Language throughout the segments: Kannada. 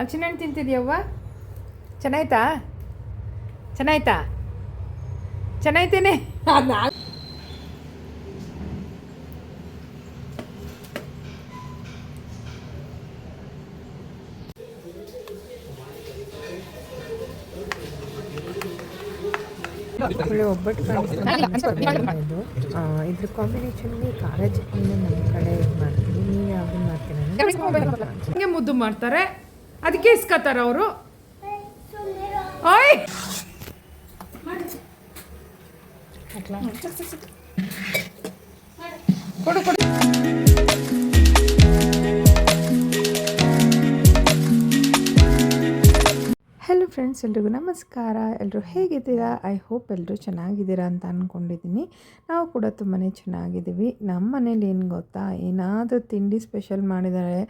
ಹಲಸಿನ ಹಣ್ಣು ತಿಂತಿದ್ಯವ್ವ? ಚೆನ್ನಾಯ್ತಾ? ಚೆನ್ನಾಯ್ತಾ? ಚೆನ್ನಾಯ್ತೇನೆ. ಒಳ್ಳೆ ಒಬ್ಬಟ್ಟು ಆ ಇದ್ರ ಕಾಂಬಿನೇಷನ್ಗೆ ಖಾರ ಚಟ್ನಿನ ನಮ್ಮ ಕಡೆ ಮಾಡ್ತೀವಿ ನೀವು ಯಾವ್ದು ಮಾಡ್ತೀರಾ? ಮುದ್ದು ಮಾಡ್ತಾರೆ. ಅದಕ್ಕೆ ಇಸ್ಕೋತಾರ ಅವರು? ಓಯ್! ಕೊಡು ಕೊಡು. ಫ್ರೆಂಡ್ಸ್ ಎಲ್ರಿಗೂ ನಮಸ್ಕಾರ. ಎಲ್ಲರೂ ಹೇಗಿದ್ದೀರಾ? ಐ ಹೋಪ್ ಎಲ್ಲರೂ ಚೆನ್ನಾಗಿದ್ದೀರಾ ಅಂತ ಅಂದ್ಕೊಂಡಿದ್ದೀನಿ ನಾವು ಕೂಡ ತುಂಬಾ ಚೆನ್ನಾಗಿದ್ದೀವಿ. ನಮ್ಮ ಮನೇಲಿ ಏನು ಗೊತ್ತಾ? ಏನಾದರೂ ತಿಂಡಿ ಸ್ಪೆಷಲ್ ಮಾಡಿದ್ದಾರೆ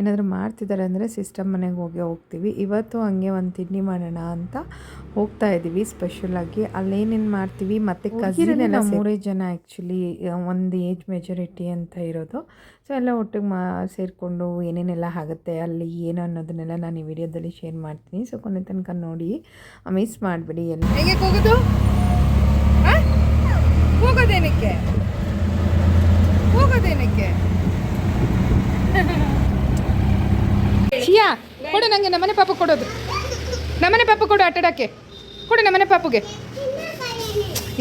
ಏನಾದರೂ ಮಾಡ್ತಿದ್ದಾರೆ ಅಂದರೆ ಸಿಸ್ಟಮ್ ಮನೆಗೆ ಹೋಗಿ ಹೋಗ್ತೀವಿ. ಇವತ್ತು ಹಂಗೆ ಒಂದು ತಿಂಡಿ ಮಾಡೋಣ ಅಂತ ಹೋಗ್ತಾ ಇದ್ದೀವಿ ಸ್ಪೆಷಲಾಗಿ ಅಲ್ಲೇನೇನು ಮಾಡ್ತೀವಿ? ಮತ್ತು ಕಸಿನೆಲ್ಲ ಮೂರೇ ಜನ ಆ್ಯಕ್ಚುಲಿ ಒಂದು ಏಜ್ ಮೆಜಾರಿಟಿ ಅಂತ ಇರೋದು. ಸೊ ಎಲ್ಲ ಒಟ್ಟಿಗೆ ಮಾ ಸೇರಿಕೊಂಡು ಏನೇನೆಲ್ಲ ಆಗುತ್ತೆ ಅಲ್ಲಿ ಏನು ಅನ್ನೋದನ್ನೆಲ್ಲ ನಾನು ಈ ವಿಡಿಯೋದಲ್ಲಿ ಶೇರ್ ಮಾಡ್ತೀನಿ. ಸೊ ಕೊನೆ ತನಕ ನೋಡಿ ಮಿಸ್ ಮಾಡಿಬಿಡಿ ಎಲ್ಲ. ಹೇಗೆ ಹೋಗೋದು? ಹೋಗೋದೇನಕ್ಕೆ ಹೋಗೋದೇನಕ್ಕೆ ಶಿಯಾ ಕೊಡು ನನಗೆ ನಮ್ಮನೆ ಪಾಪ ಕೊಡೋದು. ನಮ್ಮನೆ ಪಾಪ ಕೊಡು ಆಟಾಡೋಕ್ಕೆ. ಕೊಡು ನಮ್ಮನೆ ಪಾಪುಗೆ.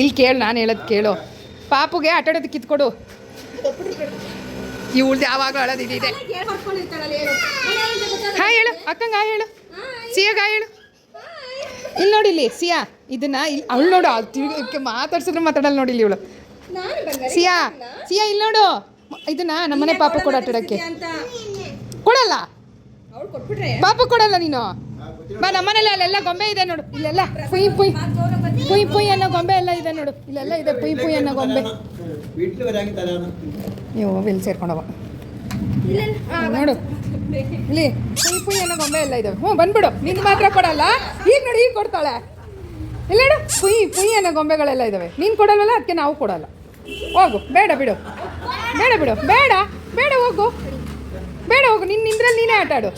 ಇಲ್ಲಿ ಕೇಳು ನಾನು ಹೇಳೋದು ಕೇಳು. ಪಾಪುಗೆ ಆಟಾಡೋದಕ್ಕೆ ಕಿತ್ಕೊಡು ಇವಳ್ದು ಯಾವಾಗಲೂ ಅಳೋದು ಇದಿದೆ ಹಾಯ್ ಹೇಳು ಅಕ್ಕಂಗೆ ಹಾಯ್ ಹೇಳು. ಸಿಯಾಗ ಗಾಯ ಹೇಳು. ಇಲ್ಲಿ ನೋಡಿ ಇಲ್ಲಿ ಸಿಯಾ ಇದನ್ನ ಇಲ್ಲಿ ಅವಳು ನೋಡು ತಿರುಗಿ ಮಾತಾಡ್ಸಿದ್ರೆ ಮಾತಾಡಲ್ಲ ನೋಡಿಲ್ಲಿ ಇವಳು. ಸಿಯಾ ಸಿಯಾ ಇಲ್ಲಿ ನೋಡು. ಇದನ್ನ ನಮ್ಮನೆ ಪಾಪ ಕೊಡ ಆಟಾಡಕ್ಕೆ ಕೊಡಲ್ಲ. ಪಾಪ ಕೊಡಲ್ಲ ನೀನು. ಬಾ ನಮ್ಮನೇಲಿ ಅಲ್ಲೆಲ್ಲ ಗೊಂಬೆ ಇದೆ ನೋಡು. ಇಲ್ಲೆಲ್ಲ ಪುಯ್ ಪುಯ್. ಪುಯ್ ಪುಯ್ ಅನ್ನೋ ಗೊಂಬೆ ಎಲ್ಲ ಇದೆ ನೋಡು. ಇಲ್ಲೆಲ್ಲ ಇದೆ ಪುಯ್ ಪುಯ್ ಅನ್ನೋ ಗೊಂಬೆ. ನೀವು ಇಲ್ಲಿ ಸೇರ್ಕೊಂಡವ ನೋಡು. ಇಲ್ಲಿ ಪುಯ್ ಪುಯ್ ಅನ್ನೋ ಗೊಂಬೆ ಎಲ್ಲ ಇದಾವೆ. ಹ್ಞೂ, ಬಂದ್ಬಿಡು. ನಿಂದು ಮಾತ್ರ ಕೊಡಲ್ಲ. ಈಗ ನೋಡಿ, ಈಗ ಕೊಡ್ತಾಳೆ. ಇಲ್ಲ ಪುಯ್ ಪುಯ್ ಅನ್ನೋ ಗೊಂಬೆಗಳೆಲ್ಲ ಇದಾವೆ. ನೀನು ಕೊಡಲ್ವಲ್ಲ ಅದಕ್ಕೆ ನಾವು ಕೊಡಲ್ಲ. ಹೋಗು. ಬೇಡ ಬಿಡು. ಬೇಡ ಬಿಡು. ಬೇಡ. ಬೇಡ, ಹೋಗು. ಬೇಡ, ಹೋಗು. ನಿನ್ನ ನಿಂದ್ರಲ್ಲಿ ನೀನೇ ಆಟ ಆಡು.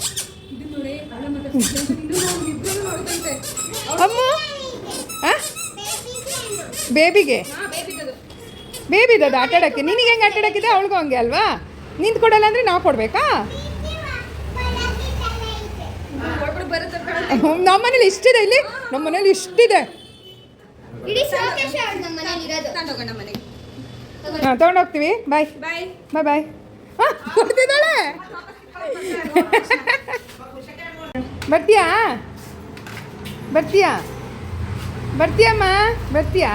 ಅಮ್ಮ? ಬೇಬಿಗೆ? ಬೇಬಿದದು ಆಟ ಆಡೋಕ್ಕೆ ನಿನಗೆ ಹೆಂಗೆ ಆಟ ಆಡೋಕ್ಕಿದೆ ಅವಳಿಗೂ ಹಂಗೆ ಅಲ್ವಾ? ನಿಂತು ಕೊಡಲ್ಲ ಅಂದರೆ ನಾವು ಕೊಡಬೇಕಾ? ನಮ್ಮ ಮನೇಲಿ ಇಷ್ಟಿದೆ. ಇಲ್ಲಿ ನಮ್ಮ ಮನೇಲಿ ಇಷ್ಟಿದೆ ಹಾಂ ತೊಗೊಂಡೋಗ್ತೀವಿ ಬಾಯ್ ಬಾಯ್ ಬಾಯ್ ಬಾಯ್ ಹಾಂ ಕೊಡ್ತಿದ್ದಾಳೆ ಬರ್ತೀಯಾ? ಬರ್ತೀಯಾ? ಬರ್ತೀಯಮ್ಮ? ಬರ್ತೀಯಾ?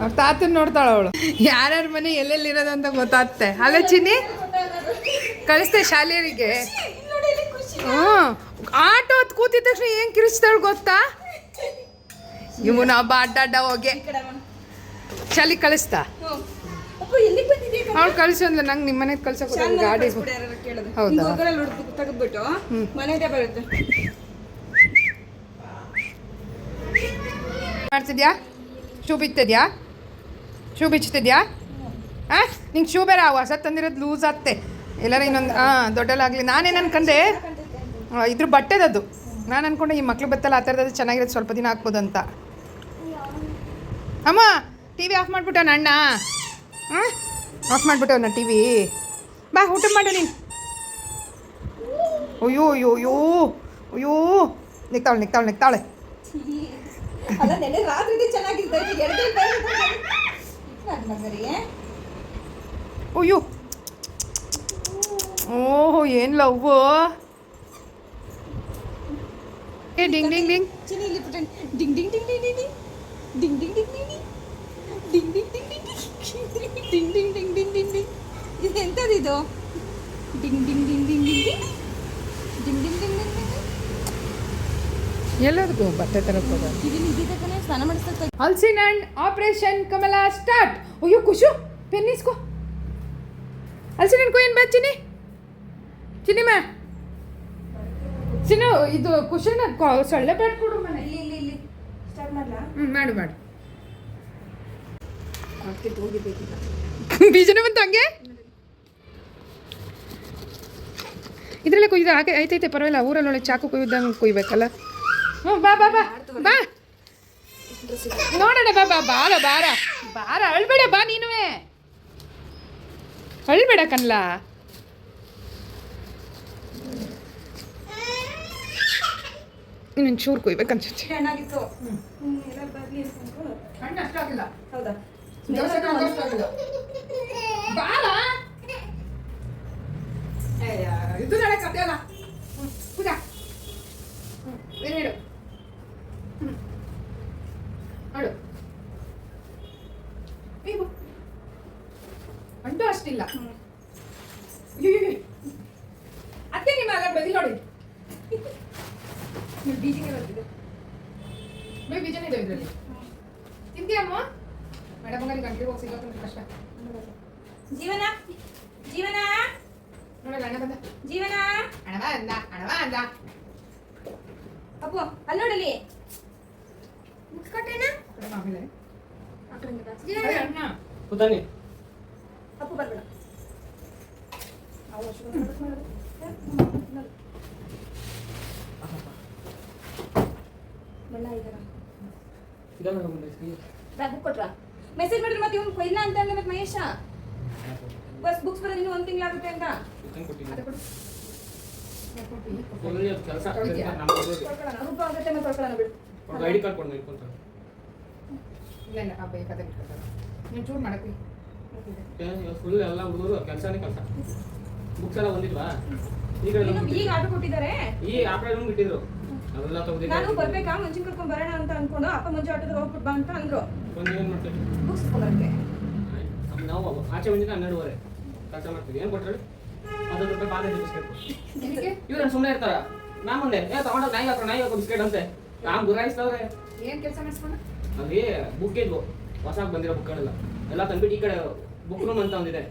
ಅವ್ರ ತಾತನ ನೋಡ್ತಾಳ ಅವಳು. ಯಾರ್ಯಾರ ಮನೆ ಎಲ್ಲೆಲ್ಲಿರೋದು ಅಂತ ಗೊತ್ತಾಗುತ್ತೆ. ಅಲ್ಲ ಚಿನ್ನಿ? ಕಳಿಸ್ತೆ ಶಾಲೆಯರಿಗೆ ಹ್ಞೂ ಆಟೋ ಹೊತ್ತು ಕೂತಿದ ತಕ್ಷಣ ಏನು ಕಿರಿಸ್ತಾಳು ಗೊತ್ತಾ? ಇವನು ಹಬ್ಬ ಅಡ್ಡ ಅಡ್ಡ ಹೋಗಿ. ಚಳಿ ಕಳಿಸ್ತಾ? ಅವ್ಳು ಕಳ್ಸಂದ್ಲ ನಂಗೆ ನಿಮ್ಮ ಮನೆಗೆ ಕಳ್ಸಕ್ಕೆ ಗಾಡಿ ಹೌದಾ? ಮಾಡ್ತಿದ್ಯಾ? ಶೂ ಬಿತ್ತಿದ್ಯಾ ಶೂ ಬಿಚ್ತಿದ್ಯಾ ಹಾಂ? ನಿಂಗೆ ಶೂ ಬೇರೆ ಹೊಸ ತಂದಿರೋದು ಲೂಸ್ ಆಗ್ತೆ ಎಲ್ಲರೂ ಇನ್ನೊಂದು ಹಾಂ ದೊಡ್ಡಲಾಗಲಿ ನಾನೇನು ಅನ್ಕೊಂಡೆ ಆ, ಇದ್ರ ಬಟ್ಟೆದದು ನಾನು ಅನ್ಕೊಂಡೆ ಈ ಮಕ್ಳು ಬತ್ತಲ್ಲ ಆ ಥರದ್ದು ಚೆನ್ನಾಗಿರೋದು ಸ್ವಲ್ಪ ದಿನ ಹಾಕ್ಬೋದು ಅಂತ ಅಮ್ಮ ಟಿ ವಿ ಆಫ್ ಮಾಡಿಬಿಟ್ಟವನ ಅಣ್ಣ? ಹಾಂ? ಆಫ್ ಮಾಡಿಬಿಟ್ಟವನ ಟಿ ವಿ ಬಾ ಊಟ ಮಾಡು ನೀನು. ಅಯ್ಯೋ ಅಯ್ಯೋ ಅಯ್ಯೋ ಅಯ್ಯೋ. ನಿಕ್ತಾಳೆ ನಿಕ್ತಾವಳೆ ನಿಕ್ತಾಳೆ ಅಲ್ಲ ನೆನೆ ರಾತ್ರಿ ಚೆನ್ನಾಗಿರ್ತೈತೆ ಎರಡು ಅಯ್ಯೋ ಓಹೋ ಏನು ಲವ್ವ ಏ ಡಿಂಗ್ ಡಿಂಗ್ ಡಿಂಗ್ ಚಿನಿ ಇಲ್ಲಿ ಪುಟ್ಟ ಡಿಂಗ್ ಡಿಂಗ್ ಡಿಂಗ್ ಡಿಂಗ್ ಡಿಂಗ್ ಡಿಂಗ್ ಡಿಂಗ್ ಡಿಂಗ್ ಡಿಂಗ್ ಡಿಂಗ್ ಡಿಂಗ್ ಡಿಂಗ್ ಡಿಂಗ್ ಡಿಂಗ್ ಡಿಂಗ್ ಡಿಂಗ್ ಡಿಂಗ್ ಡಿಂಗ್ ಇದು ಎಂಥದ್ದು ಡಿಂಗ್ ಡಿಂಗ್ ಡಿಂಗ್ ಡಿಂಗ್ ಡಿಂಗ್ ಡಿಂಗ್ ಡಿಂಗ್ ಡಿಂಗ್ ಡಿಂಗ್ ಎಲ್ಲದಕ್ಕೂ ಬಟ್ಟೆ ತರಕ್ಕೆ ಮಾಡಿಸ್ತಾ ಹಲ್ಸಿನ್ ಅಂಡ್ ಆಪರೇಷನ್ ಕಮಲ ಸ್ಟಾರ್ಟ್. ಅಯ್ಯೋ ಖುಷು. ಪೆನ್ ಇಸ್ಕೋ. ಹಲ್ಸಿನ್ ಹಣ್ಣು ಏನು ಬಾ ಚಿನ್ನಿ. ಚಿನ್ನಿ ಮ್ಯಾ ಚಿನ್ನು ಇದು ಕುಶನ ಸೊಳ್ಳೆ ಬೇಡ್ಕೊಡು ಕೊಡು ಮನೆ. ಇಲ್ಲಿ ಇಲ್ಲಿ ಇಲ್ಲಿ. ಸ್ಟಾರ್ಟ್ ಮಾಡಲಾ? ಹ್ಞೂ ಮಾಡು ಮಾಡು. ಬೀಜನ ಬಂತು ಹಂಗೆ? ಇದರಲ್ಲೇ ಕೊಯ್ದು ಹಾಗೆ ಐತೈತೆ ಪರವಾಗಿಲ್ಲ. ಊರಲ್ಲಿ ಒಳ್ಳೆ ಚಾಕು ಕೊಯ್ದಂಗೆ ಕೊಯ್ಬೇಕಲ್ಲ. ಬಾ ಬಾ ಬಾ. ಬಾ. ನೋಡೋಣ ಬಾ ಬಾ ಬಾರ ಬಾರ. ಬಾರ ಅಳ್ಬೇಡ ಬಾ ನೀನುವೆ. ಅಳ್ಬೇಡ ಕನ್ಲ. ಇನ್ನೊಂದು ಚೂರು ಅಷ್ಟಾಗಿಲ್ಲ ಹೌದಾ? ಬಾರ. ಇದು ನಾಳೆ ಕತೆ ಅಲ್ಲ ಪೂಜಾ ಏನು ಹೇಳು ಹ್ಞೂ ಅಳು ಏ ಬಾ. ಅಂಟು ಅಷ್ಟಿಲ್ಲ ಅತ್ತೆ ನಿಮ್ಮ ಅಲ್ಲ ಬದಿ ನೋಡಿ ಬೀಜಿಗೆ ಬರ್ತಿದೆ ಬೇ ಬೀಜನೇ ಇದೆ ಇದರಲ್ಲಿ ತಿಂತೀಯಮ್ಮ ಮೇಡಮ್ ಹಂಗಾರೆ ಗಂಟೆ ಹೋಗಿ ಸಿಗೋದು ಕಷ್ಟ ಜೀವನ ಜೀವನ ನೋಡಲ್ಲ ಅಣ್ಣ ಬಂದ ಜೀವನ ಅಣವ ಅಂದ ಅಣವ ಅಂದ ಅಪ್ಪು ಅಲ್ಲಿ ನೋಡಲಿ ಮುಚ್ಕೊಟ್ಟೆನ ಕಡೆ ಆಮೇಲೆ? ಕೂತಾನೆ ಅಪ್ಪು ಬರ್ಬೇಡ. ಮೆಸೇಜ್ ಮಾಡಿದ್ರೆ ಮತ್ತೆ ಇವ್ನು ಇಲ್ಲ ಅಂತ ಅಂದ್ರೆ ಮತ್ತೆ ಮಹೇಶ. ಬಸ್ ಬುಕ್ಸ್ ಬರೋದು ಇನ್ನೂ ಒಂದು ತಿಂಗಳಾಗುತ್ತೆ ಅಂತ. ಹುಬ್ಬ ಆಗುತ್ತೆ ಮತ್ತೆ ಕೊಡ್ಕೊಳ್ಳೋಣ ಬಿಡು. ಐಡಿ ಕಾರ್ಡ್ ಇಟ್ಕೊಂತಾರೆ ಇಲ್ಲ ಇಲ್ಲ ಬೇಕಾದ್ರೆ ಇಟ್ಕೊತಾರೆ ನೀವು ಚೂರು ಮಾಡಕ್ಕೆ ಫುಲ್ ಎಲ್ಲ ಹುಡುಗರು ಕೆಲಸನೇ ಕೆಲಸ. ಬುಕ್ಸ್ ಎಲ್ಲ ಬಂದಿಲ್ವಾ ಈಗ ಈಗ ಆರ್ಡರ್ ಕೊಟ್ಟಿದ್ದಾರೆ. ಈ ಆ ಕಡೆ ರೂಮ್ ಬಿಟ್ಟಿದ್ರು ಅದೆಲ್ಲ ತೆಗ್ದಿದ್ದು ನಾನು ಬರ್ಬೇಕಾ? ಮುಂಚಿನ ಕರ್ಕೊಂಡು ಬರೋಣ ಅಂತ ಅನ್ಕೊಂಡು ಅಪ್ಪ ಮುಂಚೆ ಆಟೋದಾಗ ಹೋಗ್ಬಿಟ್ ಬಾ ಅಂತ ಅಂದ್ರು. ಬಂದು ಏನು ಮಾಡ್ತೀವಿ? ಬುಕ್ಸ್ ಕೊಡಕ್ಕೆ. ನಾವು ಆಚೆ ಬಂದಿದ್ದು ಹನ್ನೆರಡುವರೆ. ಕೆಲಸ ಮಾಡ್ತೀವಿ. ಏನು ಕೊಟ್ಟರೆ ಅದೊಂದು ರೂಪಾಯಿ ಬಾಳೆ ಬಿಸ್ಕೆಟ್. ಇವ್ರು ಸುಮ್ಮನೆ ಇರ್ತಾರ. ನಾ ಮುಂದೆ ಏ ತಗೊಂಡು ನಾಯಿ ಹಾಕೋ ನಾಯಿ ಹಾಕೋ ಬಿಸ್ಕೆಟ್ ಅಂತೆ. ನಾನು ಗುರಾಯಿಸ್ತವ್ರೆ ಏನು ಕೆಲಸ ಮಾಡಿಸ್ಕೊಂಡು? ಅಲ್ಲಿ ಬುಕ್ ಇದ್ವು ಹೊಸ ಬಂದಿರೋ ಬುಕ್ಗಳೆಲ್ಲ ಎಲ್ಲ ತಂದ್ಬಿಟ್ಟು ಈ ಕಡೆ ಬುಕ್ ರೂಮ್ ಅಂತ ಒಂದಿದೆ.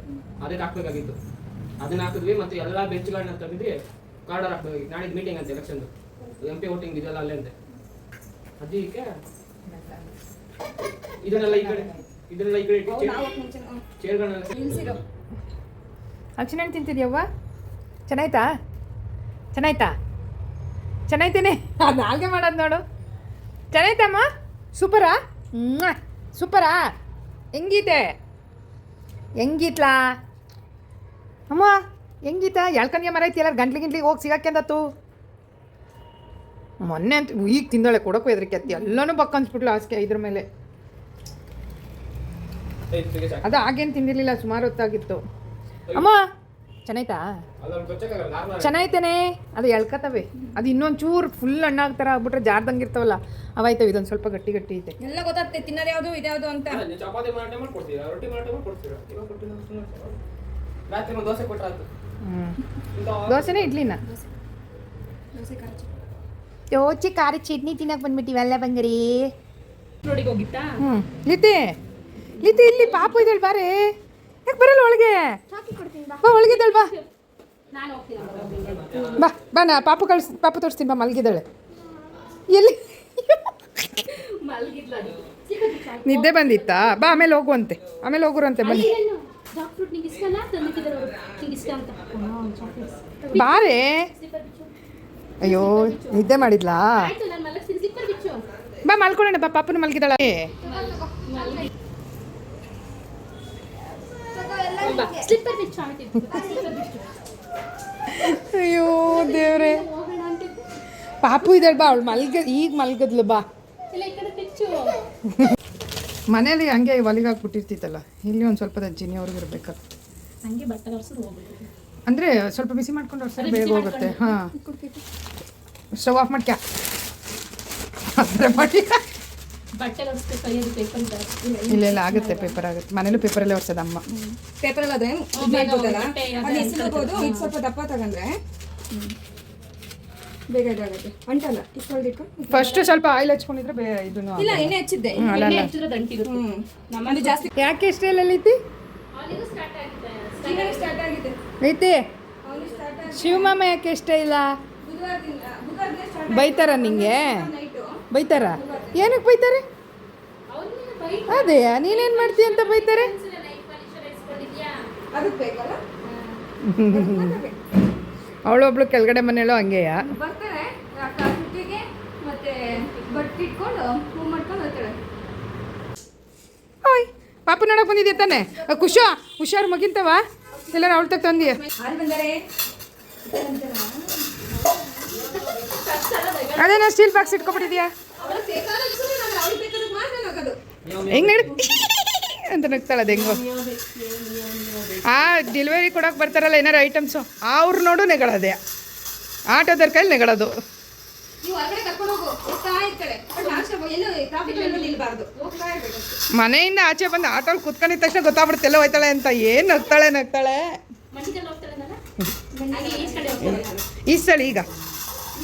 ಅದಕ್ಕೆ ಹಾಕ್ಬೇಕಾಗಿತ್ತು. ಅದನ್ನ ಹಾಕಿದ್ವಿ ಮತ್ತೆ ಎಲ್ಲ ಬೆಂಚ್ಗಳನ್ನ ತಂದಿದ್ವಿ ಕಾರ್ಡರ್ ಹಾಕ್ಬೇಕು ನಾಳೆ ಮೀಟಿಂಗ್ ಅಂತ ಎಲೆಕ್ಷನ್ ಎಂ ಪಿ ವೋಟಿಂಗ್ ಇದೆಲ್ಲ ಅಲ್ಲೇ ಅಂತೆ. ಅದಕ್ಕೆ ಇದನ್ನೆಲ್ಲ ಈ ಕಡೆ ಇದನ್ನೆಲ್ಲ ಈ ಕಡೆ ಇಟ್ಟು ಚೇರ್ಗಳನ್ನ ಅಕ್ಷಣ ತಿಂತಿದ್ಯವ್ವ? ಚೆನ್ನಾಯ್ತಾ? ಚೆನ್ನಾಯ್ತಾ? ಚೆನ್ನಾಯ್ತೇನೆ. ಅದು ನಾಲ್ಗೆ ಮಾಡೋದು ನೋಡು. ಚೆನ್ನಾಯ್ತಮ್ಮ? ಸೂಪರಾ? ಸೂಪರಾ? ಹೆಂಗಿದೆ ಹೆಂಗಿತ್ಲಾ? ಅಮ್ಮ ಹೆಂಗಿತ್ತ ಎಳ್ಕಂಡ್ಯ ಮರ ಐತಿ ಎಲ್ಲಾರು ಗಂಟ್ಲಿ ಗಿಂಟ್ಲಿಗೆ ಹೋಗಿ ಸಿಗಾಕ್ಯಂದತ್ತು ಮೊನ್ನೆ ಅಂತ ಈಗ ತಿಂದಾಳೆ ಕೊಡೋಕು ಎದ್ರಿಕೆ ಅತ್ತಿ. ಎಲ್ಲನೂ ಬಕ್ಕನ್ಸ್ಬಿಟ್ಲು ಹಾಸಿಗೆ ಇದ್ರ ಮೇಲೆ. ಅದು ಆಗೇನು ತಿಂದಿರಲಿಲ್ಲ ಸುಮಾರು ಹೊತ್ತಾಗಿತ್ತು. ಅಮ್ಮ ಚೆನ್ನಾಯ್ತಾ? ಚೆನ್ನಾಯ್ತೇನೆ. ಅದು ಎಳ್ಕತ್ತವೆ. ಅದು ಇನ್ನೊಂದು ಚೂರು ಫುಲ್ ಹಣ್ಣಾಗ್ತಾರ ಆಗ್ಬಿಟ್ರೆ ಜಾರ್ದಂಗೆ ಇರ್ತಾವಲ್ಲ. ಅವಾಯ್ತವೆ ಇದೊಂದು ಸ್ವಲ್ಪ ಗಟ್ಟಿ ಗಟ್ಟಿ ಐತೆ. ಎಲ್ಲ ಗೊತ್ತಾಗ್ತದೆ ತಿನ್ನೋದು ಯಾವುದು ಇದ್ಯಾವುದು ಅಂತ. ದೋಸೆನೇ ಇಡ್ಲಿನ? ಯೋಚಿ ಖಾರ ಚಟ್ನಿ ತಿನ್ನಕ್ಕೆ ಬಂದ್ಬಿಟ್ಟಿವಲ್ಲ ಬಂಗರಿ ನೋಡಿಗೆ ಹೋಗಿತ್ತಾ? ಹ್ಞೂ ಲಿತಿ ಲಿತಿ ಇಲ್ಲಿ ಪಾಪು ಇದ್ದಾಳೆ ಬಾರೆ. ಯಾಕೆ ಬರಲ್ಲ ಒಳಗೆ? ಬಾ. ಒಳಗಿದ್ದಾಳೆ ಬಾ. ಬಾ. ಬಾ ನಾ ಪಾಪು ಕಳ್ಸಿ ಪಾಪು ತೋರಿಸ್ತೀನಿ ಬಾ ಮಲಗಿದ್ದಾಳೆ. ಎಲ್ಲಿ? ನಿದ್ದೆ ಬಂದಿತ್ತಾ? ಬಾ ಆಮೇಲೆ ಹೋಗುವಂತೆ. ಆಮೇಲೆ ಹೋಗುರಂತೆ ಬನ್ನಿ. ಬಾರೆ. ಅಯ್ಯೋ ನಿದ್ದೆ ಮಾಡಿದ್ಲಾ? ಬಾ ಮಲ್ಕೊಳ್ಳೋಣ ಬಾ ಪಾಪನ ಮಲಗಿದಾಳ ಅಯ್ಯೋ ದೇವ್ರೆ. ಪಾಪು ಇದ್ದಾಳೆ ಬಾ ಅವಳು ಮಲ್ಗ ಈಗ ಮಲ್ಗದ್ಲು ಬಾ. ಮನೇಲಿ ಹಂಗೆ ಒಲಿಗೆ ಬಿಟ್ಟಿರ್ತಿತ್ತಲ್ಲ ಇಲ್ಲಿ ಒಂದು ಸ್ವಲ್ಪ ಅಜ್ಜಿನಿ ಅವ್ರಿಗೆ ಇರ್ಬೇಕಲ್ಲ ಅಂದರೆ ಸ್ವಲ್ಪ ಬಿಸಿ ಮಾಡ್ಕೊಂಡು ಬೇಗ ಹೋಗುತ್ತೆ. ಹಾಂ. ಸ್ಟವ್ ಆಫ್ ಮಾಡ್ಕ್ಯಾ? ಮಾಡಿ. ಬಟ್ಟೆ ಪೇಪರ್ ಇಲ್ಲ ಇಲ್ಲ ಆಗುತ್ತೆ ಪೇಪರ್ ಆಗುತ್ತೆ. ಮನೇಲೂ ಪೇಪರಲ್ಲೇ ಒರ್ಸೋದು ಅಮ್ಮ. ಪೇಪರ್ ಎಲ್ಲ ಅದೇ ಮಾಡ್ಬೋದಲ್ಲ ಇದು ಸ್ವಲ್ಪ ದಪ್ಪ ತಗೊಂಡ್ರೆ ಬೇಗ ಇದಾಗುತ್ತೆ. ಅಂಟಲ್ಲ ಇಸ್ಕೊಳ್ದಿಟ್ಟು ಫಸ್ಟ್ ಸ್ವಲ್ಪ ಆಯಿಲ್ ಹಚ್ಕೊಂಡಿದ್ರೆ ಬೇ ಇದನ್ನು ಇಲ್ಲ ಎಣ್ಣೆ ಹಚ್ಚಿದ್ದೆ. ಎಣ್ಣೆ ಹಚ್ಚಿದ್ರೆ ದಂಟಿರುತ್ತೆ ಹ್ಮ್. ನಮ್ಮಲ್ಲಿ ಜಾಸ್ತಿ ಯಾಕೆ ಲೀತಿ? ಅವನಿಗೂ ಸ್ಟಾರ್ಟ್ ಆಗಿದೆ. ಶಿವಮಾಮ ಯಾಕೆ ಇಷ್ಟ ಇಲ್ಲ? ಬೈತಾರ ನಿಂಗೆ? ಬೈತಾರ? ಏನಕ್ಕೆ ಬೈತಾರೆ? ಅದೇ ನೀನೇನು ಮಾಡ್ತೀಯ ಅಂತ ಬೈತಾರೆ? ಅವಳೊಬ್ಳು ಕೆಳಗಡೆ ಮನೇಳು ಹಂಗೆಯ? ಓಯ್ ಪಾಪು ನೋಡಕ್ ಬಂದಿದ್ಯಾ ತಾನೆ? ಖುಷಾ ಕುಶ ಹುಷಾರು ಮಗಿಂತವ? ಎಲ್ಲರೂ ಅವಳ ತಗ ತಂದಿಯ? ಅದೇನೋ ಸ್ಟೀಲ್ ಬಾಕ್ಸ್ ಇಟ್ಕೊಬಿಟ್ಟಿದ್ಯಾ? ಹೆಂಗ್ ನಡಿ ಅಂತ ನಗ್ತಾಳೆ ಅದು ಹೆಂಗೋ. ಆ ಡೆಲಿವರಿ ಕೊಡೋಕೆ ಬರ್ತಾರಲ್ಲ ಏನಾರು ಐಟಮ್ಸು ಅವ್ರು ನೋಡು ನೆಗಳದೆ. ಆಟೋದವ್ರ ಕೈಲಿ ನೆಗಳದು. ಮನೆಯಿಂದ ಆಚೆ ಬಂದು ಆಟೋ ಕುತ್ಕೊಂಡಿದ ತಕ್ಷಣ ಗೊತ್ತಾಗ್ಬಿಡುತ್ತೆ ಎಲ್ಲ ಹೋಯ್ತಾಳೆ ಅಂತ. ಏನು ನಗ್ತಾಳೆ ನಗ್ತಾಳೆ? ಈ ಸಲ ಈಗ.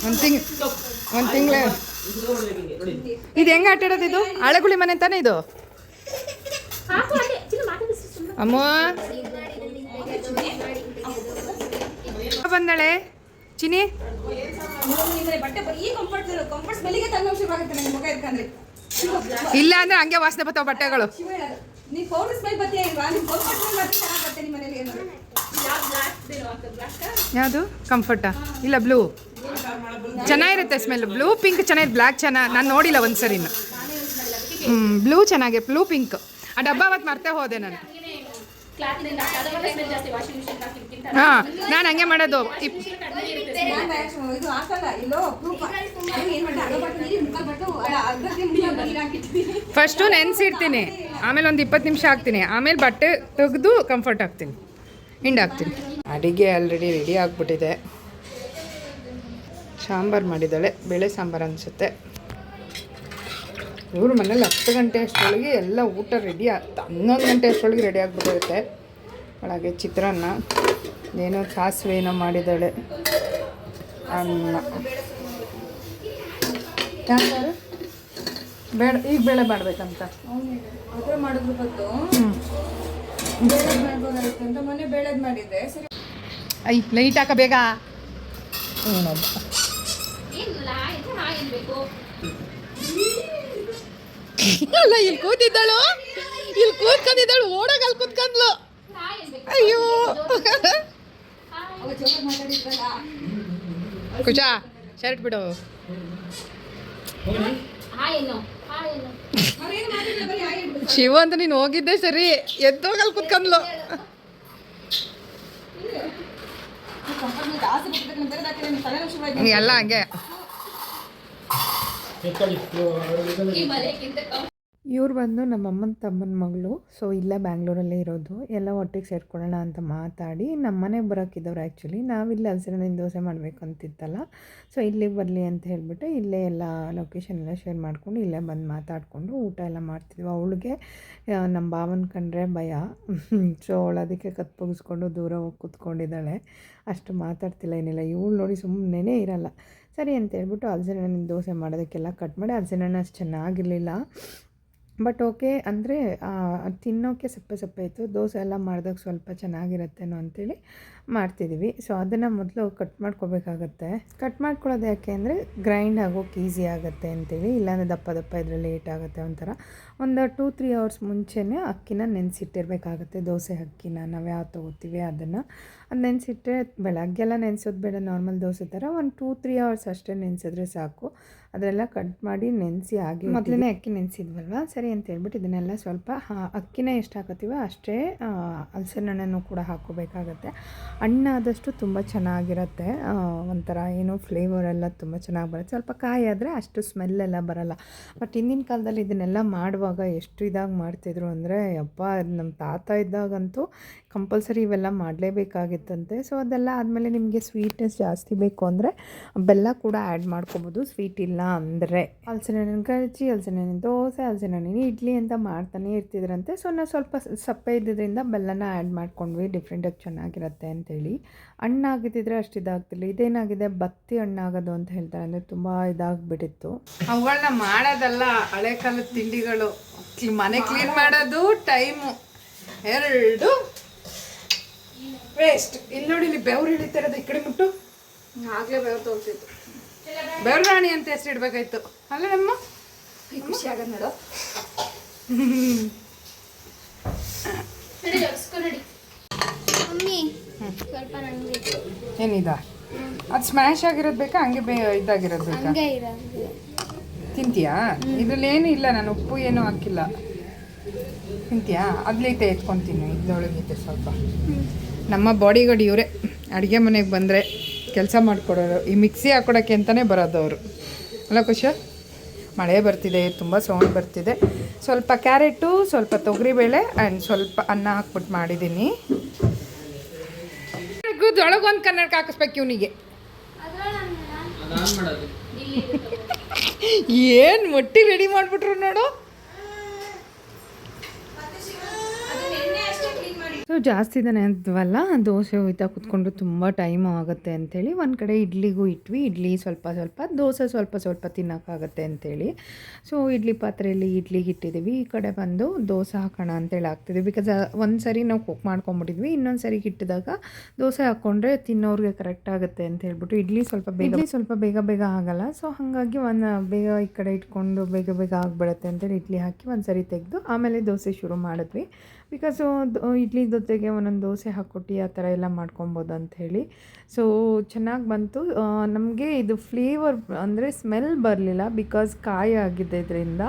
ಒಂದು ತಿಂಗ್ ಒಂದು ತಿಂಗಳ ಇದು ಹೆಂಗೆ ಆಟ ಆಡೋದು ಇದು? ಹಳೆಗುಳಿ ಮನೆ ತಾನೇ ಇದು? ಅಮ್ಮ. ಬಂದಳೆ. ಚಿನಿ ಇಲ್ಲ ಅಂದ್ರೆ ಹಂಗೆ ವಾಸನೆ ಬರ್ತಾವ ಬಟ್ಟೆಗಳು. ಯಾವುದು? ಕಂಫರ್ಟಾ ಇಲ್ಲ ಬ್ಲೂ ಚೆನ್ನಾಗಿರುತ್ತೆ ಸ್ಮೆಲ್ ಬ್ಲೂ ಪಿಂಕ್ ಚೆನ್ನಾಗಿದೆ ಬ್ಲ್ಯಾಕ್ ಚೆನ್ನಾಗಿ ನಾನು ನೋಡಿಲ್ಲ ಒಂದು ಸರಿನು ಹ್ಞೂ ಬ್ಲೂ ಚೆನ್ನಾಗಿ ಬ್ಲೂ ಪಿಂಕ್ ಆ ಡಬ್ಬ ಅವತ್ತು ಮರ್ತೇ ಹೋದೆ ನಾನು. ಹಾಂ, ನಾನು ಹಂಗೆ ಮಾಡೋದು. ಫಸ್ಟು ನೆನೆಸಿಡ್ತೀನಿ. ಆಮೇಲೆ ಒಂದು ಇಪ್ಪತ್ತು ನಿಮಿಷ ಹಾಕ್ತೀನಿ. ಆಮೇಲೆ ಬಟ್ಟೆ ತೆಗೆದು ಕಂಫರ್ಟ್ ಹಾಕ್ತೀನಿ. ಹಿಂಡಾಕ್ತೀನಿ. ಅಡಿಗೆ ಆಲ್ರೆಡಿ ರೆಡಿ ಆಗಿಬಿಟ್ಟಿದೆ. ಸಾಂಬಾರು ಮಾಡಿದ್ದಾಳೆ. ಬೇಳೆ ಸಾಂಬಾರು ಅನಿಸುತ್ತೆ. ಇವ್ರ ಮನೇಲಿ ಹತ್ತು ಗಂಟೆ ಅಷ್ಟರೊಳಗೆ ಎಲ್ಲ ಊಟ ರೆಡಿ ಹನ್ನೊಂದು ಗಂಟೆ ಅಷ್ಟರೊಳಗೆ ರೆಡಿ ಆಗಿಬಿಟ್ಟಿರುತ್ತೆ. ಒಳಗೆ ಚಿತ್ರಾನ್ನ ಏನೋ ಸಾಸಿವೆ ಏನೋ ಮಾಡಿದ್ದಾಳೆ. ಅನ್ನ. ಸಾಂಬಾರು ಬೇಡ ಈಗ ಬೇಳೆ ಮಾಡಬೇಕಂತ. ಮಾಡಿದ್ರು ಬತ್ತು ಬೇಳೆದ್ ಮಾಡ್ಬೋದಾಯ್ತು ಅಂತ ಮೊನ್ನೆ ಬೇಳೆದ್ ಮಾಡಿದ್ದೆ. ಸರಿ. ಐ ಲೈಟ್ ಹಾಕ ಬೇಗ. ಏನೊಬ್ಬ ಏನಿಲ್ಲ ಇದು ಹಾ ಏನ್ಬೇಕು ಅಲ್ಲ ಇಲ್ಲಿ ಕೂತಿದ್ದಳು. ಇಲ್ಲಿ ಕೂತ್ಕೊಂಡಿದ್ದಾಳು ಓಡಾಗ ಅಲ್ಲಿ ಕೂತ್ಕೊಂಡ್ಲು ಅಯ್ಯೋ. ಖುಷಾ ಕುಚಾ ಶರ್ಟ್ ಬಿಡು. ಹಾಗೆ ಶಿವ ಅಂತ ನೀನು ಹೋಗಿದ್ದೆ ಸರಿ ಎದ್ದೋಗಲ್ಲಿ ಕುತ್ಕಂದ್ಲು. ಎಲ್ಲ comfort ನ ಜಾಸ್ತಿ ಬಿಟ್ಟಿದ್ದಕ್ಕೆ ನಾನು ತೆಗೆದು ಹಾಕಿದ್ರೆ ನಿಮ್ಗೆ ತಲೆನೋವು ಶುರುವಾಯ್ತು. ಎಲ್ಲ ಹಂಗೆ ಈ ಮನೆಗಿಂತ ಕಮ್ಮಿ ಇವ್ರು ಬಂದು ನಮ್ಮ ಅಮ್ಮನ ತಮ್ಮನ ಮಗಳು. ಸೊ ಇಲ್ಲೇ ಬ್ಯಾಂಗ್ಳೂರಲ್ಲೇ ಇರೋದು. ಎಲ್ಲ ಒಟ್ಟಿಗೆ ಸೇರ್ಕೊಳ್ಳೋಣ ಅಂತ ಮಾತಾಡಿ ನಮ್ಮ ಮನೆಗೆ ಬರೋಕ್ಕಿದ್ದವ್ರು ಆ್ಯಕ್ಚುಲಿ ನಾವಿಲ್ಲಿ ಹಸಿರಿನ ದೋಸೆ ಮಾಡಬೇಕು ಅಂತಿತ್ತಲ್ಲ. ಸೊ ಇಲ್ಲಿಗೆ ಬರಲಿ ಅಂತ ಹೇಳಿಬಿಟ್ಟು ಇಲ್ಲೇ ಎಲ್ಲ ಲೊಕೇಶನ್ ಎಲ್ಲ ಶೇರ್ ಮಾಡಿಕೊಂಡು ಇಲ್ಲೇ ಬಂದು ಮಾತಾಡಿಕೊಂಡು ಊಟ ಎಲ್ಲ ಮಾಡ್ತಿದ್ವಿ. ಅವಳಿಗೆ ನಮ್ಮ ಭಾವನ ಕಂಡ್ರೆ ಭಯ. ಸೊ ಅವಳು ಅದಕ್ಕೆ ಕತ್ಪಗಿಸ್ಕೊಂಡು ದೂರ ಹೋಗಿ ಕೂತ್ಕೊಂಡಿದ್ದಾಳೆ. ಅಷ್ಟು ಮಾತಾಡ್ತಿಲ್ಲ ಏನಿಲ್ಲ. ಇವಳು ನೋಡಿ ಸುಮ್ಮನೆ ಇರಲ್ಲ. ಸರಿ ಅಂತ ಹೇಳ್ಬಿಟ್ಟು ಹಲಸಿನ ಹಣ್ಣಿನ ದೋಸೆ ಮಾಡೋದಕ್ಕೆಲ್ಲ ಕಟ್ ಮಾಡಿ ಹಲಸಿನ ಹಣ್ಣು ಅಷ್ಟು ಚೆನ್ನಾಗಿರಲಿಲ್ಲ. ಬಟ್ ಓಕೆ ಅಂದರೆ ತಿನ್ನೋಕ್ಕೆ ಸಪ್ಪೆ ಸಪ್ಪೆ ಇತ್ತು. ದೋಸೆ ಎಲ್ಲ ಮಾಡಿದಾಗ ಸ್ವಲ್ಪ ಚೆನ್ನಾಗಿರುತ್ತೇನೋ ಅಂಥೇಳಿ ಮಾಡ್ತಿದ್ದೀವಿ ಸೊ ಅದನ್ನು ಮೊದಲು ಕಟ್ ಮಾಡ್ಕೋಬೇಕಾಗತ್ತೆ. ಕಟ್ ಮಾಡ್ಕೊಳ್ಳೋದು ಯಾಕೆ ಅಂದರೆ ಗ್ರೈಂಡ್ ಆಗೋಕೆ ಈಸಿ ಆಗುತ್ತೆ ಅಂತೇಳಿ. ಇಲ್ಲಾಂದರೆ ದಪ್ಪ ದಪ್ಪ ಇದ್ರೆ ಲೇಟ್ ಆಗುತ್ತೆ ಒಂಥರ. ಒಂದು ಟೂ ತ್ರೀ ಅವರ್ಸ್ ಮುಂಚೆನೇ ಅಕ್ಕಿನ ನೆನೆಸಿಟ್ಟಿರ್ಬೇಕಾಗತ್ತೆ. ದೋಸೆ ಅಕ್ಕಿನ ನಾವು ಯಾವ ತೊಗೋತೀವಿ ಅದನ್ನು. ಅದು ನೆನೆಸಿಟ್ಟರೆ ಬೆಳಗ್ಗೆಲ್ಲ ನೆನೆಸೋದು ಬೇಡ. ನಾರ್ಮಲ್ ದೋಸೆ ಥರ ಒಂದು ಟೂ ತ್ರೀ ಅವರ್ಸ್ ಅಷ್ಟೇ ನೆನೆಸಿದ್ರೆ ಸಾಕು. ಅದೆಲ್ಲ ಕಟ್ ಮಾಡಿ ನೆನೆಸಿ ಆಗಿ ಮೊದಲನೇ ಅಕ್ಕಿ ನೆನೆಸಿದ್ವಲ್ವ? ಸರಿ ಅಂತ ಹೇಳ್ಬಿಟ್ಟು ಇದನ್ನೆಲ್ಲ ಸ್ವಲ್ಪ ಹಾ- ಅಕ್ಕಿನ ಎಷ್ಟು ಹಾಕೋತೀವೋ ಅಷ್ಟೇ ಹಣ್ಣನ್ನು ಕೂಡ ಹಾಕೋಬೇಕಾಗತ್ತೆ ಹಣ್ಣಾದಷ್ಟು ತುಂಬ ಚೆನ್ನಾಗಿರುತ್ತೆ. ಒಂಥರ ಏನೋ ಫ್ಲೇವರ್ ಎಲ್ಲ ತುಂಬ ಚೆನ್ನಾಗಿ ಬರುತ್ತೆ. ಸ್ವಲ್ಪ ಕಾಯಿ ಆದರೆ ಅಷ್ಟು ಸ್ಮೆಲ್ ಎಲ್ಲ ಬರಲ್ಲ. ಬಟ್ ಹಿಂದಿನ ಕಾಲದಲ್ಲಿ ಇದನ್ನೆಲ್ಲ ಮಾಡುವಾಗ ಎಷ್ಟು ಇದಾಗಿ ಮಾಡ್ತಿದ್ರು ಅಂದರೆ ಅಪ್ಪ ನಮ್ಮ ತಾತ ಇದ್ದಾಗಂತೂ ಕಂಪಲ್ಸರಿ ಇವೆಲ್ಲ ಮಾಡಲೇಬೇಕಾಗಿತ್ತಂತೆ. ಸೊ ಅದೆಲ್ಲ ಆದಮೇಲೆ ನಿಮಗೆ ಸ್ವೀಟ್ನೆಸ್ ಜಾಸ್ತಿ ಬೇಕು ಅಂದರೆ ಬೆಲ್ಲ ಕೂಡ ಆ್ಯಡ್ ಮಾಡ್ಕೊಬೋದು. ಸ್ವೀಟ್ ಇಲ್ಲ ಅಂದರೆ ಹಲಸಿನ ಹಣ್ಣಿನ ಕರ್ಜಿ ಹಲಸಿನ ಹಣ್ಣಿನ ದೋಸೆ ಹಲಸಿನ ಹಣ್ಣಿನ ಇಡ್ಲಿ ಅಂತ ಮಾಡ್ತಾನೆ ಇರ್ತಿದ್ರಂತೆ. ಸೊ ನಾವು ಸ್ವಲ್ಪ ಸಪ್ಪೆ ಇದ್ದಿದ್ದರಿಂದ ಬೆಲ್ಲನ ಆ್ಯಡ್ ಮಾಡ್ಕೊಂಡ್ವಿ. ಡಿಫ್ರೆಂಟಾಗಿ ಚೆನ್ನಾಗಿರುತ್ತೆ ಅಂತೇಳಿ. ಹಣ್ಣಾಗಿದ್ದಿದ್ರೆ ಅಷ್ಟು ಇದಾಗ್ತಿಲ್ಲ ಇದೇನಾಗಿದೆ? ಬತ್ತಿ ಹಣ್ಣಾಗೋದು ಅಂತ ಹೇಳ್ತಾರೆ. ಅಂದರೆ ತುಂಬ ಇದಾಗ್ಬಿಟ್ಟಿತ್ತು. ಅವುಗಳನ್ನ ಮಾಡೋದಲ್ಲ. ಹಳೆ ಕಾಲದ ತಿಂಡಿಗಳು. ಮನೆ ಕ್ಲೀನ್ ಮಾಡೋದು ಟೈಮು ಎರಡು. ವೇಸ್ಟ್ ಇಲ್ಲಿ ನೋಡಿ ಇಲ್ಲಿ ಬೆವ್ರು ಇಳಿತಿರೋದು ಈ ಕಡೆ ಮುಟ್ಟು. ಆಗ್ಲೇ ಬೆವ್ರು ತೋರ್ತಿತ್ತು ಬೆವ್ರು ರಾಣಿ ಅಂತ ಹೆಸರು ಇಡ್ಬೇಕಾಯ್ತು. ಅಲ್ಲ ನಮ್ಮ ಖುಷಿ ಆಗ ನೋಡು. ನಡಿ ಮಮ್ಮಿ ಸ್ವಲ್ಪ ನಂಗೆ ಏನಿದ? ಅದು ಸ್ಮ್ಯಾಶ್ ಆಗಿರೋದು ಬೇಕಾ? ಹಂಗೆ ಬೇ ಇದಾಗಿರೋದು ಬೇಕಾ? ತಿಂತೀಯಾ? ಇದ್ರಲ್ಲಿ ಏನು ಇಲ್ಲ ನಾನು ಉಪ್ಪು ಏನೂ ಹಾಕಿಲ್ಲ. ತಿಂತೀಯಾ? ಅದ್ಲೈತೆ ಎತ್ಕೊಂತೀನಿ ಇದ್ರೊಳಗೈತೆ ಸ್ವಲ್ಪ. ನಮ್ಮ ಬಾಡಿ ಗಾರ್ಡ್ ಇವರೇ ಅಡುಗೆ ಮನೆಗೆ ಬಂದರೆ ಕೆಲಸ ಮಾಡಿಕೊಡೋರು ಈ ಮಿಕ್ಸಿ ಹಾಕ್ಕೊಡೋಕ್ಕೆ ಅಂತಲೇ ಬರೋದು ಅವರು. ಅಲ್ಲ ಖುಷ ಮಳೆ ಬರ್ತಿದೆ ತುಂಬ ಸೌಂಡ್ ಬರ್ತಿದೆ. ಸ್ವಲ್ಪ ಕ್ಯಾರೆಟು ಸ್ವಲ್ಪ ತೊಗರಿಬೇಳೆ ಆ್ಯಂಡ್ ಸ್ವಲ್ಪ ಅನ್ನ ಹಾಕ್ಬಿಟ್ಟು ಮಾಡಿದ್ದೀನಿ. ಒಳಗೊಂದು ಕನ್ನಡಕ್ಕೆ ಹಾಕಿಸ್ಬೇಕು ಇವನಿಗೆ. ಏನು ಮೊಟ್ಟಿ ರೆಡಿ ಮಾಡಿಬಿಟ್ರು ನೋಡು. ಸೊ ಜಾಸ್ತಿ ದಿನ ಅಂತವಲ್ಲ ದೋಸೆ ಹೋಯ್ತಾ ಕುತ್ಕೊಂಡು ತುಂಬ ಟೈಮು ಆಗುತ್ತೆ ಅಂಥೇಳಿ ಒಂದು ಕಡೆ ಇಡ್ಲಿಗೂ ಇಟ್ವಿ. ಇಡ್ಲಿ ಸ್ವಲ್ಪ ಸ್ವಲ್ಪ ದೋಸೆ ಸ್ವಲ್ಪ ಸ್ವಲ್ಪ ತಿನ್ನೋಕ್ಕಾಗತ್ತೆ ಅಂಥೇಳಿ ಸೊ ಇಡ್ಲಿ ಪಾತ್ರೆಯಲ್ಲಿ ಇಡ್ಲಿಗೆ ಇಟ್ಟಿದ್ದೀವಿ ಈ ಕಡೆ ಬಂದು ದೋಸೆ ಹಾಕೋಣ ಅಂತೇಳಿ ಹಾಕ್ತಿದ್ವಿ. ಬಿಕಾಸ್ ಒಂದು ಸರಿ ನಾವು ಕುಕ್ ಮಾಡ್ಕೊಂಬಿಟ್ಟಿದ್ವಿ. ಇನ್ನೊಂದು ಸರಿ ಇಟ್ಟಿದಾಗ ದೋಸೆ ಹಾಕ್ಕೊಂಡ್ರೆ ತಿನ್ನೋರಿಗೆ ಕರೆಕ್ಟ್ ಆಗುತ್ತೆ ಅಂತ ಹೇಳ್ಬಿಟ್ಟು ಇಡ್ಲಿ ಸ್ವಲ್ಪ ಬೇಗ ಇಡ್ಲಿ ಸ್ವಲ್ಪ ಬೇಗ ಬೇಗ ಆಗಲ್ಲ. ಸೊ ಹಾಗಾಗಿ ಒಂದು ಬೇಗ ಈ ಕಡೆ ಇಟ್ಕೊಂಡು ಬೇಗ ಬೇಗ ಆಗಿಬಿಡುತ್ತೆ ಅಂತೇಳಿ ಇಡ್ಲಿ ಹಾಕಿ ಒಂದು ಸರಿ ತೆಗೆದು ಆಮೇಲೆ ದೋಸೆ ಶುರು ಮಾಡಿದ್ವಿ. ಬಿಕಾಸು ಇಡ್ಲಿ ಜೊತೆಗೆ ಒಂದೊಂದು ದೋಸೆ ಹಾಕ್ಕೊಟ್ಟು ಆ ಥರ ಎಲ್ಲ ಮಾಡ್ಕೊಬೋದು ಅಂಥೇಳಿ ಸೊ ಚೆನ್ನಾಗಿ ಬಂತು. ನಮಗೆ ಇದು ಫ್ಲೇವರ್ ಅಂದರೆ ಸ್ಮೆಲ್ ಬರಲಿಲ್ಲ ಬಿಕಾಸ್ ಕಾಯಿ ಆಗಿದ್ದರಿಂದ.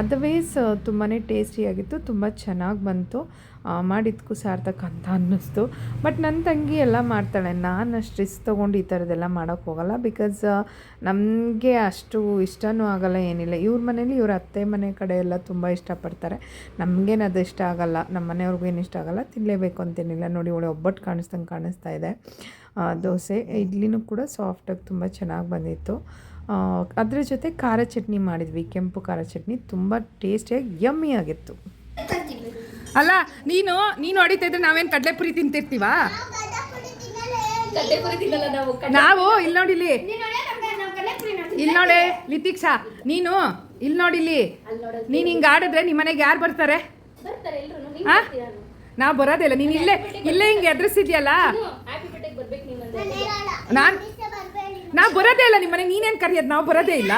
ಅದರ್ವೈಸ್ ತುಂಬಾ ಟೇಸ್ಟಿಯಾಗಿತ್ತು ತುಂಬ ಚೆನ್ನಾಗಿ ಬಂತು. ಮಾಡಿದ್ದಕ್ಕೂ ಸಾರ್ಥಕ ಅಂತ ಅನ್ನಿಸ್ತು. ಬಟ್ ನನ್ನ ತಂಗಿ ಎಲ್ಲ ಮಾಡ್ತಾಳೆ. ನಾನು ಅಷ್ಟು ರಿಸ್ಕ್ ತೊಗೊಂಡು ಈ ಥರದ್ದೆಲ್ಲ ಮಾಡೋಕ್ಕೆ ಹೋಗಲ್ಲ ಬಿಕಾಸ್ ನಮಗೆ ಅಷ್ಟು ಇಷ್ಟನೂ ಆಗಲ್ಲ, ಏನಿಲ್ಲ. ಇವ್ರ ಮನೇಲಿ ಇವ್ರ ಅತ್ತೆ ಮನೆ ಕಡೆ ಎಲ್ಲ ತುಂಬ ಇಷ್ಟಪಡ್ತಾರೆ. ನಮಗೇನು ಅದು ಇಷ್ಟ ಆಗಲ್ಲ. ನಮ್ಮ ಮನೆಯವ್ರಿಗೂ ಏನು ಇಷ್ಟ ಆಗಲ್ಲ. ತಿನ್ನಲೇಬೇಕು ಅಂತೇನಿಲ್ಲ. ನೋಡಿ, ಒಳ್ಳೆ ಒಬ್ಬಟ್ಟು ಕಾಣಿಸ್ದಂಗೆ ಕಾಣಿಸ್ತಾ ಇದೆ. ದೋಸೆ. ಇಡ್ಲಿನೂ ಕೂಡ ಸಾಫ್ಟಾಗಿ ತುಂಬ ಚೆನ್ನಾಗಿ ಬಂದಿತ್ತು. ಅದ್ರ ಜೊತೆ ಖಾರ ಚಟ್ನಿ ಮಾಡಿದ್ವಿ. ಕೆಂಪು ಖಾರ ಚಟ್ನಿ. ತುಂಬ ಟೇಸ್ಟಿಯಾಗಿ ಯಮ್ಮಿ ಆಗಿತ್ತು. ಅಲ್ಲ ನೀನು ನೀನು ಹೊಡಿತಾ ಇದ್ರೆ ನಾವೇನು ಕಡಲೆಪುರಿ ತಿಂತಿರ್ತೀವಾ? ನಾವು ಇಲ್ಲಿ ನೋಡಿಲಿ ಇಲ್ಲಿ. ನೋಡಿ ಲಿತಿಕ್ಷಾ ನೀನು ಇಲ್ಲಿ. ನೋಡಿಲಿ ನೀನು ಹಿಂಗೆ ಆಡಿದ್ರೆ ನಿಮ್ಮ ಮನೆಗೆ ಯಾರು ಬರ್ತಾರೆ? ಹಾಂ ನಾವು ಬರೋದೇ ಇಲ್ಲ ನೀನು ಇಲ್ಲೇ ಇಲ್ಲೇ ಹಿಂಗೆ ಎದುರಿಸಿದ್ಯಲ್ಲ? ನಾನು ನಾವು ಬರೋದೇ ಇಲ್ಲ ನಿಮ್ಮ ಮನೆಗೆ ನೀನೇನು ಕರೆಯೋದು? ನಾವು ಬರೋದೇ ಇಲ್ಲ.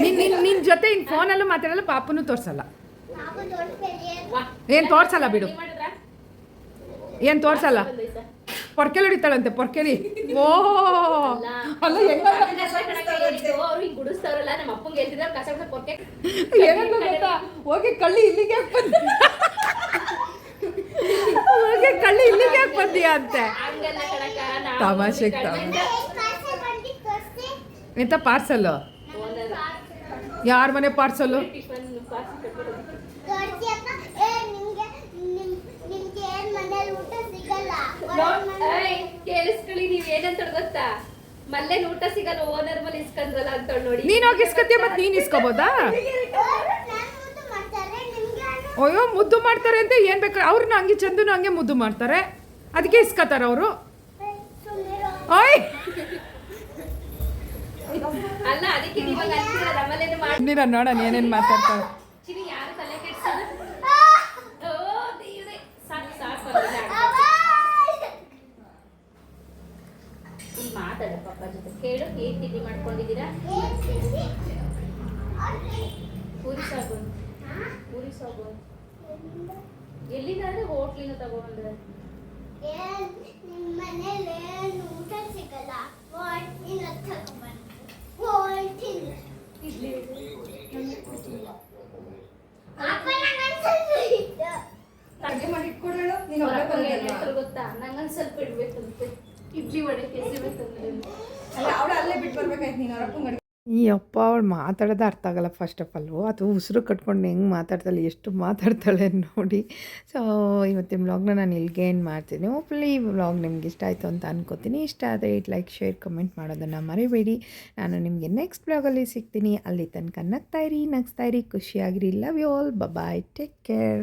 ನಿನ್ ನಿನ್ ನಿನ್ ಜೊತೆ ಇನ್ ಫೋನಲ್ಲೂ ಮಾತಾಡಲ್ಲ, ಪಾಪನು ತೋರ್ಸಲ್ಲ. ಏನ್ ತೋರ್ಸಲ್ಲ ಬಿಡು. ಏನ್ ತೋರ್ಸಲ್ಲ? ಪೊರ್ಕೆಲಿ ಹೊಡಿತಾಳಂತೆ, ಪೊರ್ಕೆಲಿ. ಓ! ಅಲ್ಲ ಏನಂತ ಹೋಗಿ ಕಳ್ಳಿ ಇಲ್ಲಿಗೆ ಹೋಗಿ ಕಳ್ಳಿ ಇಲ್ಲಿಗೆ ಬಂದಿಯಾ ಅಂತೆ. ತಮಾಷೆ ಎಂತ ಪಾರ್ಸಲ್. ಯಾರ ಮನೆ ಪಾರ್ಸಲ್ಲು ಕೇಳಿಸ್ಕೊಳ್ಳಿ ನೀವ್ ಏನಂತ ಗೊತ್ತಾ? ಮಲ್ಲೇನ್ ಊಟ ಸಿಗಲ್ಲ ಓನರ್ ಮೇಲೆ ಇಸ್ಕೊಂಡ್ರಲ್ಲ ಅಂತ ನೋಡಿ. ನೀನ್ ಹೋಗಿ ಇಸ್ಕೊತೀಯ ಮತ್ತೆ ನೀನ್ ಇಸ್ಕೋಬೋದಾ? ಅಯ್ಯೋ ಮುದ್ದು ಮಾಡ್ತಾರೆ ಅಂತ ಏನ್ ಬೇಕು? ಅವ್ರನ್ನ ಹಂಗೆ ಚಂದನು ಹಂಗೆ ಮುದ್ದು ಮಾಡ್ತಾರೆ. ಅದಕ್ಕೆ ಇಸ್ಕೋತಾರ ಅವರು? ಓಯ್! ಅಲ್ಲ ಅದಕ್ಕೆ ನೀವಾಗ ಅಂತೀರ ನಮ್ಮಲ್ಲೇನು ಮಾಡಿ ನೀರ ನೋಡೋಣ ಏನೇನ್ ಮಾತಾಡ್ತಾರೆ ಚಿನಿ ಯಾರು ತಲೆ ಓ ದೇವ್ರೆ ಸಾಕು ಸಾಕು ಈ ಮಾತಾಡ ಪಪ್ಪ ಜೊತೆ ಕೇಳು ಏನ್ ತಿಂಡಿ ಮಾಡ್ಕೊಂಡಿದ್ದೀರಾ? ಪೂರಿ ಸಾಗು. ಪೂರಿ ಸಾಗು. ಎಲ್ಲಿಂದ ಅಂದ್ರೆ ಹೋಟ್ಲಿನ ತಗೊಂಡ್ರೆ ಅವ್ರ ಅಪ್ಪಂಗೆ ಏನ್ ಹೇಳ್ತಾರೆ ಗೊತ್ತಾ ನಂಗೊಂದ್ ಸ್ವಲ್ಪ ಇಡ್ಬೇಕಂತೆ ಇಡ್ಲಿ ವಡೆ ಕೆಸಿಬೇಕಂದ್ರೆ ಈ ಅಪ್ಪ ಅವಳು ಮಾತಾಡೋದು ಅರ್ಥ ಆಗಲ್ಲ ಫಸ್ಟ್ ಆಫ್ ಆಲು ಅದು ಉಸಿರು ಕಟ್ಕೊಂಡು ಹೆಂಗೆ ಮಾತಾಡ್ತಾಳೆ, ಎಷ್ಟು ಮಾತಾಡ್ತಾಳೆ ನೋಡಿ. ಸೊ ಇವತ್ತಿನ ವ್ಲಾಗ್ನ ನಾನು ಇಲ್ಲಿಗೆ ಏನು ಮಾಡ್ತೀನಿ. ಹೋಪ್ಲಿ ಈ ವ್ಲಾಗ್ ನಿಮ್ಗೆ ಇಷ್ಟ ಆಯಿತು ಅಂತ ಅನ್ಕೋತೀನಿ. ಇಷ್ಟ ಆದರೆ ಇಟ್ ಲೈಕ್ ಶೇರ್ ಕಮೆಂಟ್ ಮಾಡೋದನ್ನು ಮರಿಬೇಡಿ. ನಾನು ನಿಮಗೆ ನೆಕ್ಸ್ಟ್ ವ್ಲಾಗಲ್ಲಿ ಸಿಗ್ತೀನಿ. ಅಲ್ಲಿ ತನಕ ನಗ್ತಾಯಿರಿ ಇರಿ, ನಗ್ಸ್ತಾ ಇರಿ. ಖುಷಿಯಾಗಿರಿ. Love you all bye take care